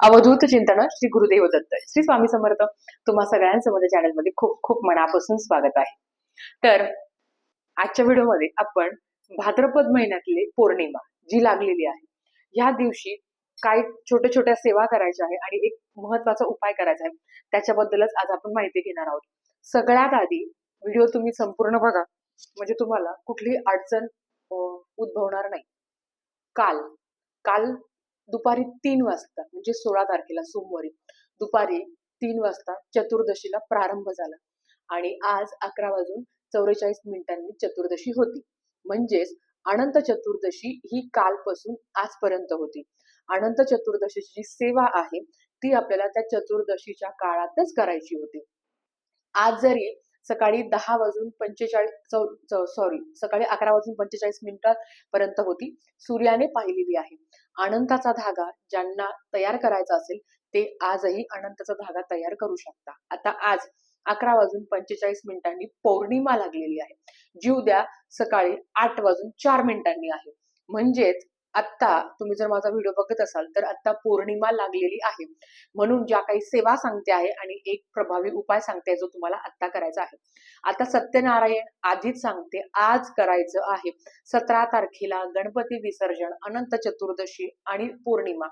अवधूत चिंतन श्री गुरुदेव दत्त. श्री स्वामी समर्थ तुम्हा सगळ्यांचं माझ्या चॅनलमध्ये खूप खूप मनापासून स्वागत आहे. तर आजच्या व्हिडिओमध्ये आपण भाद्रपद महिन्यातली पौर्णिमा जी लागलेली आहे ह्या दिवशी काय छोट्या छोट्या सेवा करायच्या आहे आणि एक महत्त्वाचा उपाय करायचा आहे. त्याच्याबद्दलच आज आपण माहिती घेणार आहोत. सगळ्यात आधी व्हिडिओ तुम्ही संपूर्ण बघा. म्हणजे तुम्हाला कुठली अडचण उद्भवणार नाही. काल काल दुपारी तीन वाजता म्हणजे सोळा तारखेला सोमवारी दुपारी तीन वाजता चतुर्दशीला प्रारंभ झाला. आणि आज अकरा वाजून चौवेचाळीस मिनिटांनी चतुर्दशी होती. म्हणजेच अनंत चतुर्दशी ही कालपासून आजपर्यंत होती. अनंत चतुर्दशीची जी सेवा आहे ती आपल्याला त्या चतुर्दशीच्या काळातच करायची होती. आज जरी सकाळी दहा वाजून पंचेचाळीस सॉरी सकाळी अकरा वाजून पंचेचाळीस मिनिटापर्यंत होती सूर्याने पाहिलेली आहे. अनंताचा धागा ज्यांना तयार करायचा असेल ते आजही अनंताचा धागा तयार करू शकता. आता आज अकरा वाजून पंचेचाळीस मिनिटांनी पौर्णिमा लागलेली आहे. जी उद्या सकाळी आठ वाजून चार मिनिटांनी आहे. म्हणजेच आत्ता तुम्ही जर माझा व्हिडिओ बघत असाल तर आत्ता पौर्णिमा लागलेली आहे. म्हणून ज्या काही सेवा सांगते आहे आणि एक प्रभावी उपाय सांगते जो तुम्हाला आत्ता करायचा आहे. आता सत्यनारायण आधीच सांगते आज करायचं आहे. सतरा तारखेला गणपती विसर्जन अनंत चतुर्दशी आणि पौर्णिमा.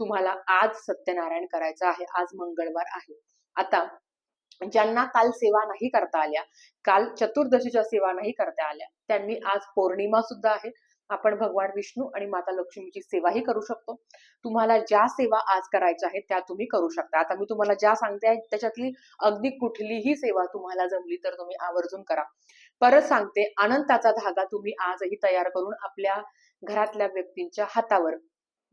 तुम्हाला आज सत्यनारायण करायचं आहे आज मंगळवार आहे. आता ज्यांना काल सेवा नाही करता आल्या काल चतुर्दशीच्या सेवा नाही करता आल्या त्यांनी आज पौर्णिमा सुद्धा आहे. आपण भगवान विष्णू आणि माता लक्ष्मीची सेवाही करू शकतो. तुम्हाला ज्या सेवा आज करायच्या आहेत त्या तुम्ही करू शकता. आता मी तुम्हाला ज्या सांगते आहे त्याच्यातली अगदी कुठलीही सेवा तुम्हाला जमली तर तुम्ही आवर्जून करा. परत सांगते अनंताचा धागा तुम्ही आजही तयार करून आपल्या घरातल्या व्यक्तींच्या हातावर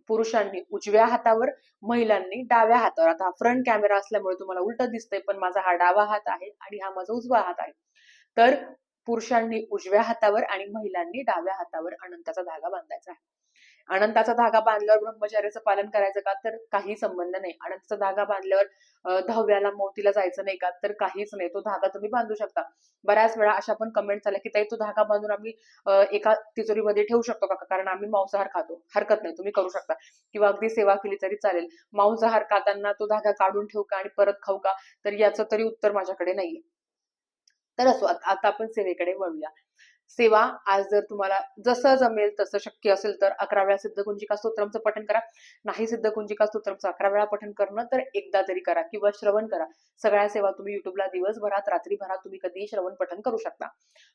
पुरुषांनी उजव्या हातावर महिलांनी डाव्या हातावर. आता फ्रंट कॅमेरा असल्यामुळे तुम्हाला उलट दिसतंय पण माझा हा डावा हात आहे आणि हा माझा उजवा हात आहे. तर पुरुषांनी उजव्या हातावर आणि महिलांनी डाव्या हातावर अनंताचा धागा बांधायचा आहे. अनंताचा धागा बांधल्यावर ब्रह्मचार्याचं पालन करायचं का? तर काही संबंध नाही. अनंताचा धागा बांधल्यावर धव्याला दहाव्याला मोतीला जायचं नाही का? तर काहीच नाही. तो धागा तुम्ही बांधू शकता. बऱ्याच वेळा अशा पण कमेंट आल्या की ताई तो धागा बांधून आम्ही एका तिजोरीमध्ये ठेवू शकतो का? कारण आम्ही मांसाहार खातो. हरकत नाही. तुम्ही करू शकता. किंवा अगदी सेवा केली तरी चालेल. मांसाहार खाताना तो धागा काढून ठेवू का आणि परत खाऊ का? तर याचं तरी उत्तर माझ्याकडे नाहीये. तर असो आता आपण सेवेकडे वळूया. सेवा आज जर तुम्हाला जसं जमेल तसं शक्य असेल तर अकरा वेळा सिद्धकुंजिका स्तोत्रमचं पठण करा. नाही सिद्धकुंजिका स्तोत्रमचं अकरा वेळा पठण करणं तर एकदा तरी करा किंवा श्रवण करा. सगळ्या सेवा तुम्ही युट्यूबला दिवसभरात रात्रीभरात तुम्ही कधीही श्रवण पठण करू शकता.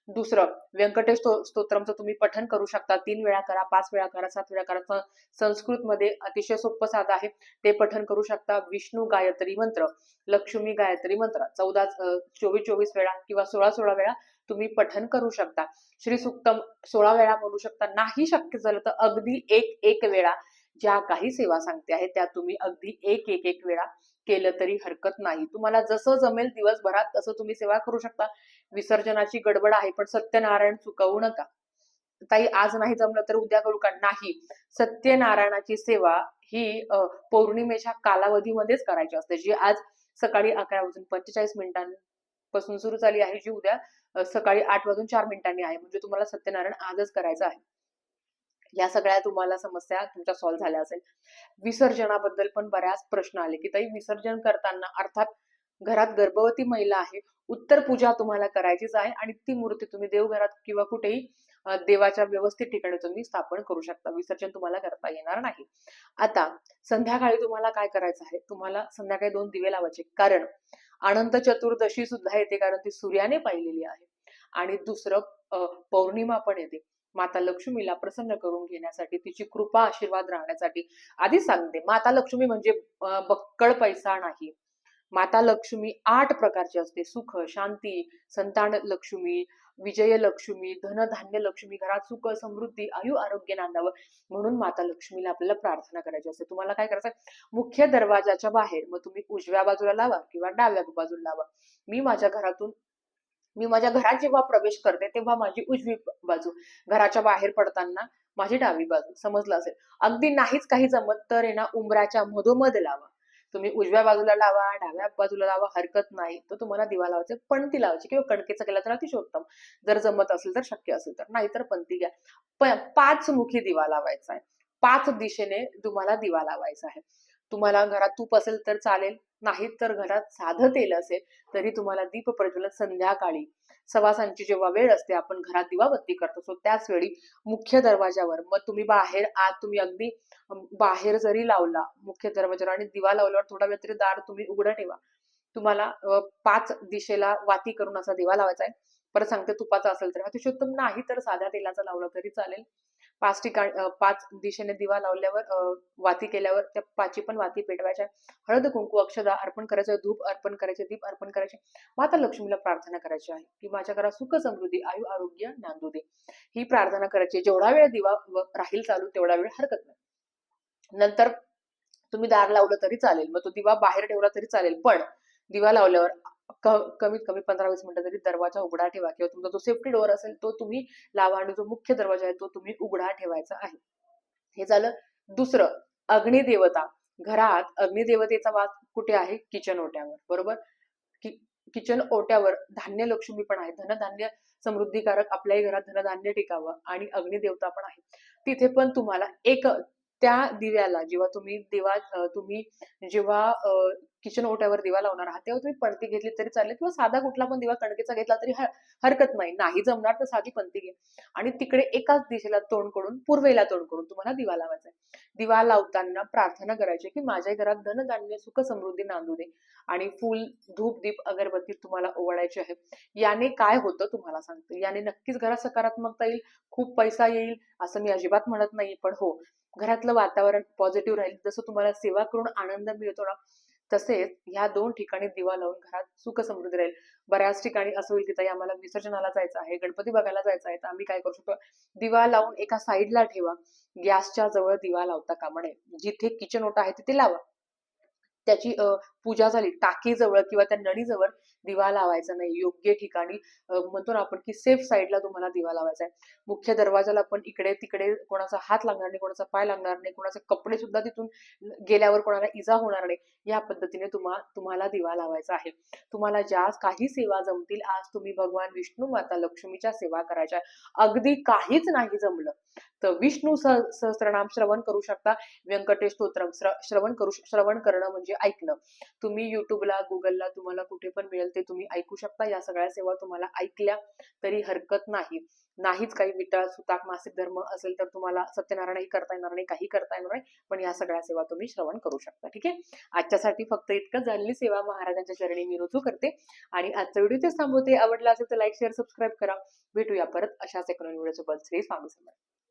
दुसरं व्यंकटेश स्तोत्रमचं तुम्ही पठण करू शकता. तीन वेळा करा पाच वेळा करा सात वेळा करा. संस्कृतमध्ये अतिशय सोपं साधं आहे. ते पठण करू शकता विष्णू गायत्री मंत्र लक्ष्मी गायत्री मंत्र. चौदा चोवीस चोवीस वेळा किंवा सोळा सोळा वेळा तुम्ही पठन करू शकता. श्री सुक्तम सोळा वेळा म्हणू शकता. नाही शक्य झालं तर अगदी एक एक वेळा ज्या काही सेवा सांगते आहे त्या तुम्ही अगदी एक एक एक वेळा केलं तरी हरकत नाही. तुम्हाला जसं जमेल दिवसभरात तसं तुम्ही सेवा करू शकता. विसर्जनाची गडबड आहे पण सत्यनारायण चुकवू नका. ताई आज नाही जमलं तर उद्या करू का? नाही. सत्यनारायणाची सेवा ही पौर्णिमेच्या कालावधीमध्येच करायची असते. जी आज सकाळी अकरा वाजून पंचेचाळीस मिनिटांपासून सुरू झाली आहे जी उद्या सकाळी आठ वाजून चार मिनिटांनी आहे. म्हणजे तुम्हाला सत्यनारायण आजच करायचं आहे. या सगळ्या तुम्हाला समस्या तुमच्या सॉल्व्ह झाल्या असेल. विसर्जनाबद्दल पण बऱ्याच प्रश्न आले की ताई विसर्जन करताना अर्थात घरात गर्भवती महिला आहे. उत्तर पूजा तुम्हाला करायचीच आहे आणि ती मूर्ती तुम्ही देवघरात किंवा कुठेही देवाच्या व्यवस्थित ठिकाणी तुम्ही स्थापन करू शकता. विसर्जन तुम्हाला करता येणार नाही. आता संध्याकाळी तुम्हाला काय करायचं आहे? तुम्हाला संध्याकाळी दोन दिवे लावायचे. कारण अनंत चतुर्दशी सुद्धा येते कारण ती सूर्याने पाहिलेली आहे. आणि दुसरं पौर्णिमा पण येते. माता लक्ष्मीला प्रसन्न करून घेण्यासाठी तिची कृपा आशीर्वाद राहण्यासाठी आधी सांगते. माता लक्ष्मी म्हणजे बक्कळ पैसा नाही. माता लक्ष्मी आठ प्रकारची असते. सुख शांती संतान लक्ष्मी विजय लक्ष्मी धनधान्य लक्ष्मी घरात सुख समृद्धी आयु आरोग्य नांदावं म्हणून माता लक्ष्मीला आपल्याला प्रार्थना करायची असते. तुम्हाला काय करायचं मुख्य दरवाजाच्या बाहेर मग तुम्ही उजव्या बाजूला लावा किंवा डाव्या बाजूला लावा. मी माझ्या घरातून मी माझ्या घरात जेव्हा प्रवेश करते तेव्हा माझी उजवी बाजू घराच्या बाहेर पडताना माझी डावी बाजू. समजलं असेल? अगदी नाहीच काही जमत तर ना उंबराच्या मधोमध लावा. तुम्ही उजव्या बाजूला लावा डाव्या बाजूला लावा हरकत नाही. तर तुम्हाला दिवा लावायचे पणती लावायची किंवा कणकेचा केला तर अतिशय उत्तम. जर जमत असेल तर शक्य असेल तर नाही तर घ्या. प- पाच मुखी दिवा लावायचा आहे. पाच दिशेने तुम्हाला दिवा लावायचा आहे. तुम्हाला घरात तूप असेल तर चालेल नाही तर घरात साधं तेल असेल तरी तुम्हाला दीप प्रज्वलन संध्याकाळी सवासांची जेव्हा वेळ असते आपण घरात दिवाबत्ती करतो. असतो त्याच वेळी मुख्य दरवाजावर मग तुम्ही बाहेर आत तुम्ही अगदी बाहेर जरी लावला मुख्य दरवाजावर आणि दिवा लावल्यावर थोडा वेळ तरी दार तुम्ही उघडं ठेवा. तुम्हाला पाच दिशेला वाती करून असा दिवा लावायचा आहे. परत सांगते तुपाचा असेल तर. अतिशयोत्तम नाही तर साध्या तेलाचा लावला तरी चालेल. पाच ठिकाण पाच दिशेने दिवा लावल्यावर वाती केल्यावर त्या पाची पण वाती पेटवायच्या. हळद कुंकू अक्षदा अर्पण करायचं धूप अर्पण करायचे दीप अर्पण करायचे. माता लक्ष्मीला प्रार्थना करायची आहे की माझ्या घरात सुख समृद्धी आयु आरोग्य नांदू दे. ही प्रार्थना करायची. जेवढा वेळ दिवा राहील चालू तेवढा वेळ हरकत नाही. नंतर तुम्ही दार लावलं तरी चालेल. मग तो दिवा बाहेर ठेवला तरी चालेल. पण दिवा लावल्यावर कमीत कमी पंधरा वीस मिनिटं तरी दरवाजा उघडा ठेवा किंवा तुमचा जो सेफ्टी डोअर असेल तो तुम्ही लावा आणि जो मुख्य दरवाजा आहे तो तुम्ही उघडा ठेवायचा आहे. हे झालं दुसरं अग्निदेवता. घरात अग्निदेवतेचा वास कुठे आहे? किचन ओट्यावर. बरोबर? कि किचन ओट्यावर धान्य लक्ष्मी पण आहे. धनधान्य समृद्धीकारक आपल्याही घरात धनधान्य टिकावं आणि अग्निदेवता पण आहे. तिथे पण तुम्हाला एक त्या दिव्याला जेव्हा तुम्ही दिवा तुम्ही जेव्हा किचन ओट्यावर दिवा लावणार आहात तेव्हा तुम्ही पणती घेतली तरी चालेल किंवा साधा कुठला पण दिवा कणकेचा घेतला तरी हरकत नाही. नाही जमणार तर साधी पणती घे. आणि तिकडे एकाच दिशेला तोंड करून पूर्वेला तोंड करून तुम्हाला दिवा लावायचा आहे. दिवा लावताना प्रार्थना करायची की माझ्या घरात धनधान्य सुख समृद्धी नांदू दे आणि फुल धूप दीप अगरबत्ती तुम्हाला ओवाळायची आहे याने काय होतं तुम्हाला सांगते. याने नक्कीच घरात सकारात्मकता येईल खूप पैसा येईल असं मी अजिबात म्हणत नाही पण हो. घरातलं वातावरण पॉझिटिव्ह राहील. जसं तुम्हाला सेवा करून आनंद मिळतो ना तसेच ह्या दोन ठिकाणी दिवा लावून घरात सुख समृद्धी राहील. बऱ्याच ठिकाणी असं होईल की ताई आम्हाला विसर्जनाला जायचं आहे गणपती बघायला जायचं आहे तर आम्ही काय करू शकतो? दिवा लावून एका साईडला ठेवा. गॅसच्या जवळ दिवा लावता कामा नये. जिथे किचन ओटा आहे तिथे लावा. त्याची पूजा झाली. टाकीजवळ किंवा त्या नळीजवळ दिवा लावायचा नाही. योग्य ठिकाणी म्हणतो ना आपण की सेफ साईडला तुम्हाला दिवा लावायचा आहे. मुख्य दरवाजाला पण इकडे तिकडे कोणाचा हात लागणार नाही कोणाचा पाय लागणार नाही कोणाचे कपडे सुद्धा तिथून गेल्यावर कोणाला इजा होणार नाही. या पद्धतीने तुम्हा तुम्हाला दिवा लावायचा आहे. तुम्हाला ज्या काही सेवा जमतील आज तुम्ही भगवान विष्णू माता लक्ष्मीच्या सेवा करायच्या अगदी काहीच नाही जमलं तर विष्णू सह- सहस्त्रनाम श्रवण करू शकता. व्यंकटेश स्तोत्रम श्रवण करू श्रवण करणं म्हणजे म्हणजे ऐकणं तुम्ही युट्यूबला गुगलला तुम्हाला कुठे पण मिळेल ते तुम्ही ऐकू शकता. या सगळ्या सेवा तुम्हाला ऐकल्या तरी हरकत नाही. नाहीच काही विटाळ सुताक मासिक धर्म असेल तर तुम्हाला सत्यनारायणही करता येणार नाही काही करता येणार नाही. पण या सगळ्या सेवा तुम्ही श्रवण करू शकता. ठीक आहे? आजच्यासाठी फक्त इतकं झालेली सेवा महाराजांच्या चरणी मी रुजू करते. आणि आजचा व्हिडिओ तेच थांबवते. आवडला असेल तर लाईक शेअर सबस्क्राईब करा. भेटूया परत अशाच एकोणीस व्हिडिओ सोबत श्री स्वामी समर्थ.